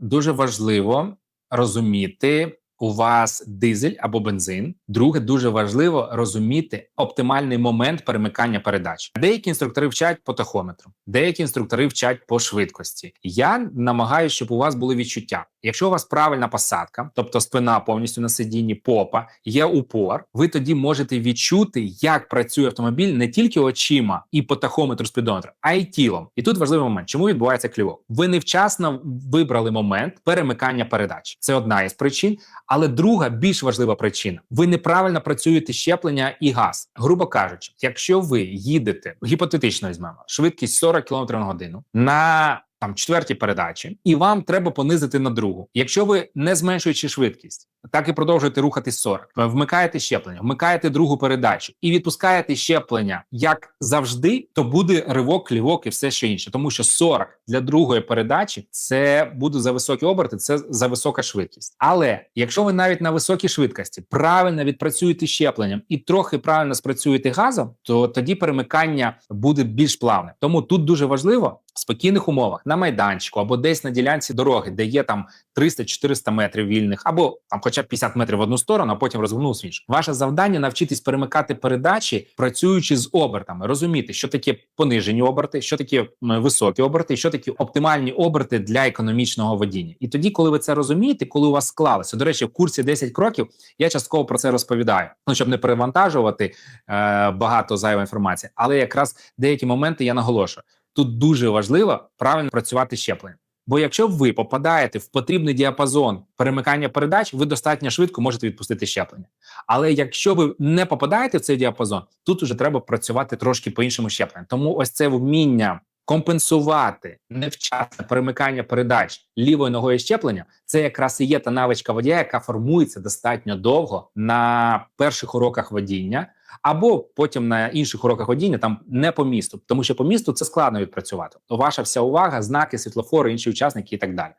дуже важливо розуміти. У вас дизель або бензин. Друге, дуже важливо розуміти оптимальний момент перемикання передач. Деякі інструктори вчать по тахометру, деякі інструктори вчать по швидкості. Я намагаюся, щоб у вас були відчуття. Якщо у вас правильна посадка, тобто спина повністю на сидінні, попа, є упор, ви тоді можете відчути, як працює автомобіль не тільки очима і по тахометру спідометру, а й тілом. І тут важливий момент, чому відбувається клювок. Ви невчасно вибрали момент перемикання передач. Це одна із причин. Але друга більш важлива причина: ви неправильно працюєте щеплення і газ. Грубо кажучи, якщо ви їдете гіпотетично візьмемо швидкість 40 км на годину на там четвертій передачі, і вам треба понизити на другу. Якщо ви не зменшуючи швидкість, так і продовжуєте рухатись 40, вмикаєте щеплення, вмикаєте другу передачу і відпускаєте щеплення як завжди, то буде ривок, клівок і все що інше, тому що 40 для другої передачі це буде за високі оберти, це за висока швидкість. Але якщо ви навіть на високій швидкості правильно відпрацюєте щепленням і трохи правильно спрацюєте газом, то тоді перемикання буде більш плавне. Тому тут дуже важливо в спокійних умовах на майданчику або десь на ділянці дороги, де є там 300-400 метрів вільних, або там, хоча б 50 метрів в одну сторону, а потім розвернувся в. Ваше завдання навчитись перемикати передачі, працюючи з обертами, розуміти, що таке понижені оберти, що таке високі оберти, що такі оптимальні оберти для економічного водіння. І тоді, коли ви це розумієте, коли у вас склалося, до речі, в курсі 10 кроків я частково про це розповідаю, ну щоб не перевантажувати е, багато зайвої інформації, але якраз деякі моменти я наголошую. Тут дуже важливо правильно працювати з щепленням. Бо якщо ви попадаєте в потрібний діапазон перемикання передач, ви достатньо швидко можете відпустити щеплення. Але якщо ви не попадаєте в цей діапазон, тут уже треба працювати трошки по іншому щепленню. Тому ось це вміння компенсувати невчасне перемикання передач лівою ногою щеплення, це якраз і є та навичка водія, яка формується достатньо довго на перших уроках водіння. Або потім на інших уроках водіння там не по місту, тому що по місту це складно відпрацювати. Ваша вся увага, знаки, світлофори, інші учасники і так далі.